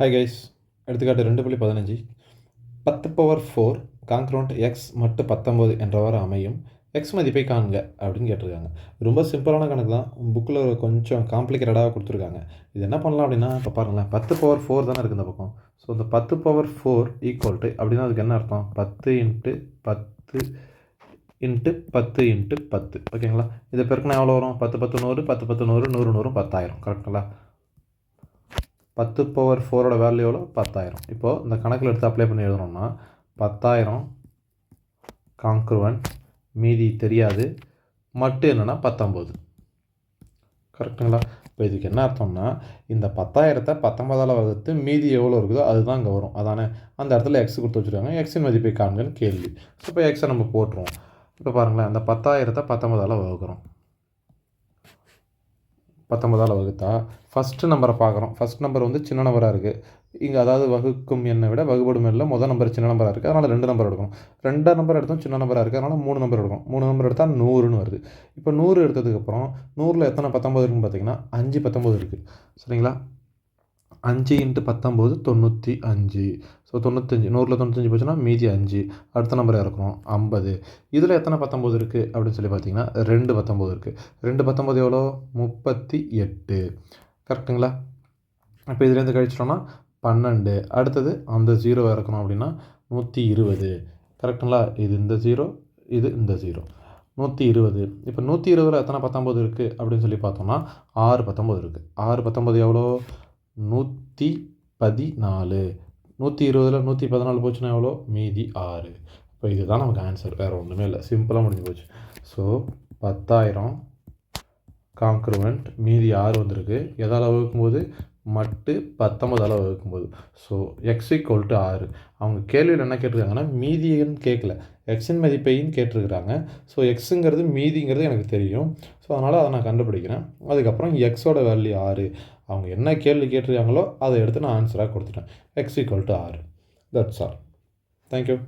Hi guys எடுத்துக்காட்டு ரெண்டு புள்ளி பதினஞ்சு. பத்து பவர் ஃபோர் காங்க்ரோண்ட் எக்ஸ் மட்டு பத்தொம்போது என்றவாறு அமையும். எக்ஸ் மதிப்பை காண்க அப்படின்னு கேட்டிருக்காங்க. ரொம்ப சிம்பிளான கணக்கு தான். புக்கில் கொஞ்சம் காம்ப்ளிகேட்டடாக கொடுத்துருக்காங்க. இது என்ன பண்ணலாம் அப்படின்னா இப்போ பாருங்களேன். பத்து பவர் ஃபோர் தானே இருக்குது இந்த பக்கம். ஸோ இந்த பத்து பவர் ஃபோர் ஈக்குவல் டு அப்படின்னா அதுக்கு என்ன அர்த்தம்? பத்து இன்ட்டு பத்து இன்ட்டு பத்து இன்ட்டு பத்து. ஓகேங்களா இதை பெருக்கினா எவ்வளோ வரும்? பத்து பத்து நூறு பத்து பத்து நூறு நூறு நூறு பத்தாயிரம். கரெக்டுங்களா பத்து பவர் ஃபோரோட வேல்யூ எவ்வளோ பத்தாயிரம். இப்போது இந்த கணக்கில் எடுத்து அப்ளை பண்ணி எழுதணும்னா பத்தாயிரம் காங்க்ருவன் மீதி தெரியாது. மட்டும் என்னென்னா பத்தொம்போது கரெக்டுங்களா? இப்போ இதுக்கு என்ன அர்த்தம்னா இந்த பத்தாயிரத்தை பத்தொன்பதால் வகுத்து மீதி எவ்வளோ இருக்குதோ அதுதான் அங்கே வரும். அதானே? அந்த இடத்துல எக்ஸ் கொடுத்து வச்சுருக்காங்க. எக்ஸின் மதிப்பை காண்கன்னு கேள்வி. ஸோ இப்போ எக்ஸை நம்ம போட்டுருவோம். இப்போ பாருங்களேன் அந்த பத்தாயிரத்தை பத்தொன்பதால் வகுக்கிறோம். பத்தொன்பதால் வகுத்தா? ஃபஸ்ட்டு நம்பரை பார்க்குறோம். ஃபஸ்ட் நம்பர் வந்து சின்ன நம்பராக இருக்குது இங்கே அதாவது வகுக்கும் எண்ணை விட வகுபடும் எண்ணில் முதல் நம்பர் சின்ன நம்பராக இருக்குது அதனால் ரெண்டு நம்பர் எடுக்கணும். ரெண்டாம் நம்பர் எடுத்தோம் சின்ன நம்பராக இருக்குது அதனால் மூணு நம்பர் எடுக்கணும். மூணு நம்பர் எடுத்தால் நூறுன்னு வருது. இப்போ நூறு எடுத்ததுக்கப்புறம் நூறில் எத்தனை பத்தொம்பது இருக்குன்னு பார்த்தீங்கன்னா அஞ்சு பத்தொம்பது இருக்குது சரிங்களா? அஞ்சு இன்ட்டு பத்தொம்போது தொண்ணூற்றி அஞ்சு. ஸோ தொண்ணூத்தஞ்சு நூறில் தொண்ணூத்தஞ்சு போச்சுன்னா மீதி அஞ்சு. அடுத்த நம்பர் இறக்கணும் ஐம்பது. இதில் எத்தனை பத்தொம்போது இருக்குது அப்படின்னு சொல்லி பார்த்தீங்கன்னா ரெண்டு பத்தொம்போது இருக்குது ரெண்டு பத்தொம்போது எவ்வளோ? முப்பத்தி எட்டு. கரெக்டுங்களா? இப்போ இதுலேருந்து கழிச்சிட்டோம்னா பன்னெண்டு. அடுத்தது அந்த ஜீரோ இறக்கணும் அப்படின்னா நூற்றி இருபது. கரெக்டுங்களா? இது இந்த ஜீரோ இது இந்த ஜீரோ நூற்றி இருபது. இப்போ நூற்றி இருபதில் எத்தனை பத்தொம்போது இருக்குது அப்படின்னு சொல்லி பார்த்தோம்னா ஆறு பத்தொம்போது இருக்குது ஆறு பத்தொம்போது எவ்வளோ? நூற்றி பதினாலு. நூற்றி இருபதில் நூற்றி பதினாலு போச்சுன்னா எவ்வளோ? மீதி ஆறு. இப்போ இதுதான் நமக்கு ஆன்சர் வேறு ஒன்றுமே இல்லை. சிம்பிளாக முடிஞ்சு போச்சு. ஸோ பத்தாயிரம் காங்க்ருவெண்ட் மீதி ஆறு வந்திருக்கு. எதால் வகுக்கும்போது? மட்டு பத்தொம்பதால் வகுக்கும்போது ஸோ எக்ஸ் ஈக்குவல் டு ஆறு. அவங்க கேள்வியில் என்ன கேட்டிருக்காங்கன்னா மீதின்னு கேட்கல. எக்ஸின் மதிப்பையும் கேட்டிருக்கிறாங்க. ஸோ எக்ஸுங்கிறது மீதிங்கிறது எனக்கு தெரியும். ஸோ அதனால் அதை நான் கண்டுபிடிக்கிறேன். அதுக்கப்புறம் எக்ஸோட வேல்யூ ஆறு. அவங்க என்ன கேள்வி கேட்டிருக்காங்களோ அதை எடுத்து நான் ஆன்சராக கொடுத்துட்டேன். எக்ஸ் ஈக்குவல் டு ஆறு. That's all thank you